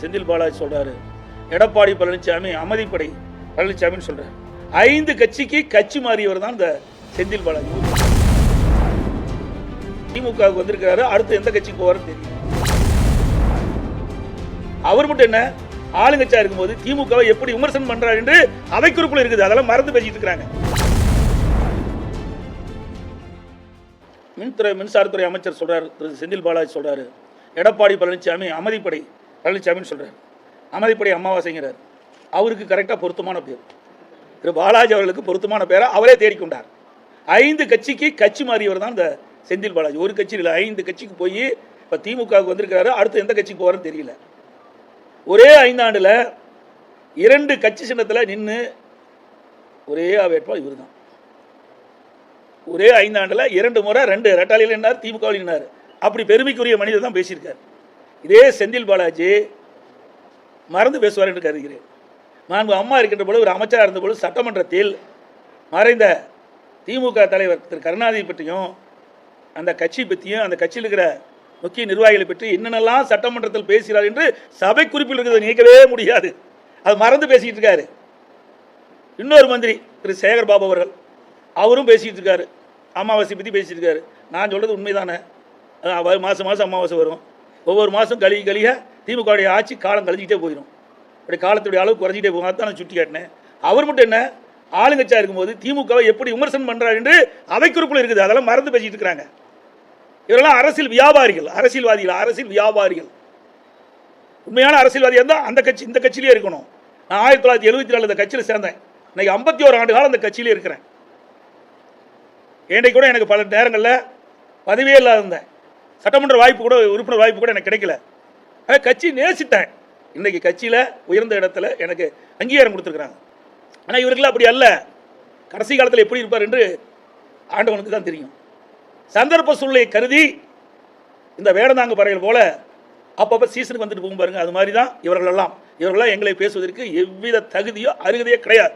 செந்தில் பாலாஜி சொல்றாரு. எடப்பாடி பழனிசாமி அமைதிப்படை பழனிசாமின்னு சொல்றாரு. ஐந்து கட்சிக்கு கட்சி மாறியவர் தான் இந்த செந்தில் பாலாஜி. திமுகவுக்கு வந்திருக்கிறாரு அடுத்து எந்த கட்சிக்கு போவாருன்னு தெரியும் அவர் மட்டும் என்ன ஆளுங்கட்சியா இருக்கும்போது திமுகவை எப்படி விமர்சனம் பண்றாரு என்று அவை இருக்குது. அதெல்லாம் மறந்து பேசிட்டு இருக்காங்க மின்துறை மின்சாரத்துறை அமைச்சர் சொல்றாரு திரு செந்தில் பாலாஜி சொல்றாரு. எடப்பாடி பழனிசாமி அமைதிப்படை பழனிசாமின்னு சொல்கிறார் அமைதிப்படி அமாவாசைங்கிறார். அவருக்கு கரெக்டாக பொருத்தமான பேர். திரு பாலாஜி அவர்களுக்கு பொருத்தமான பேரை அவரே தேடிக்கொண்டார் ஐந்து கட்சிக்கு கட்சி மாறியவர் தான் இந்த செந்தில் பாலாஜி. ஒரு கட்சி இல்லை ஐந்து கட்சிக்கு போய் இப்போ திமுகவுக்கு வந்திருக்கிறாரு. அடுத்து எந்த கட்சிக்கு போகிறன்னு தெரியல. ஒரே ஐந்தாண்டில் இரண்டு கட்சி சின்னத்தில் நின்று ஒரே வேட்பாளர் இவர் தான் ஒரே ஐந்தாண்டில் இரண்டு முறை ரெண்டு ரெட்டாளியில் நின்னார் திமுகவில் நின்னார். அப்படி பெருமைக்குரிய மனிதர் தான் பேசியிருக்கார். இதே செந்தில் பாலாஜி மறந்து பேசுவார் என்று கருதுகிறேன். மாண்பு அம்மா இருக்கின்ற பொழுது ஒரு அமைச்சராக இருந்த பொழுது சட்டமன்றத்தில் மறைந்த திமுக தலைவர் திரு. கருணாநிதி பற்றியும் அந்த கட்சி பற்றியும் அந்த கட்சியில் இருக்கிற முக்கிய நிர்வாகிகளை பற்றி என்னென்னலாம் சட்டமன்றத்தில் பேசுகிறார் என்று சபை குறிப்பில் இருக்கிறத நீக்கவே முடியாது. அது மறந்து பேசிக்கிட்டு இருக்காரு. இன்னொரு மந்திரி திரு. சேகர் பாபு அவர்கள் அவரும் பேசிக்கிட்டு இருக்காரு. அமாவாசை பற்றி பேசிட்டு இருக்காரு. நான் சொல்கிறது உண்மைதானே? மாதம் மாதம் அமாவாசை வரும். ஒவ்வொரு மாதம் கழுகி கழிக திமுகவுடைய ஆட்சி காலம் கழிஞ்சிக்கிட்டே போயிடும் அப்படி காலத்துடைய அளவு குறைஞ்சிட்டே போகும். அதான் நான் சுட்டி காட்டினேன். அவர் மட்டும் என்ன? ஆளுங்கட்சியாக இருக்கும்போது திமுகவை எப்படி விமர்சனம் பண்ணுறாரு என்று அவை குறிப்பில் இருக்குது. அதெல்லாம் மறந்து பேசிட்டு இருக்கிறாங்க. இவரெல்லாம் அரசியல் வியாபாரிகள் அரசியல்வாதிகள் அரசியல் வியாபாரிகள். உண்மையான அரசியல்வாதியாக இருந்தால் அந்த கட்சி இந்த கட்சியிலே இருக்கணும். நான் ஆயிரத்தி தொள்ளாயிரத்தி எழுபத்தி நாலு இந்த கட்சியில் சேர்ந்தேன். இன்னைக்கு ஐம்பத்தி ஒரு ஆண்டு காலம் அந்த கட்சியிலே இருக்கிறேன். ஏன்றைக்கு கூட எனக்கு பல நேரங்களில் பதவியே இல்லாத இருந்தேன். சட்டமன்ற வாய்ப்பு கூட உறுப்பினர் வாய்ப்பு கூட எனக்கு கிடைக்கல. ஆக கட்சி நேசித்தேன். இன்னைக்கு கட்சியில் உயர்ந்த இடத்துல எனக்கு அங்கீகாரம் கொடுத்துருக்குறாங்க. ஆனால் இவர்களாம் அப்படி அல்ல. கடைசி காலத்தில் எப்படி இருப்பார் என்று ஆண்டவனுக்கு தான் தெரியும். சந்தர்ப்ப சூழ்நிலையை கருதி இந்த வேடந்தாங்க பறவைகள் போல அப்பப்போ சீசனுக்கு வந்துட்டு போகும் பாருங்க அது மாதிரி தான் இவர்களெல்லாம். இவர்களெல்லாம் எங்களை பேசுவதற்கு எவ்வித தகுதியோ அருகதையோ கிடையாது.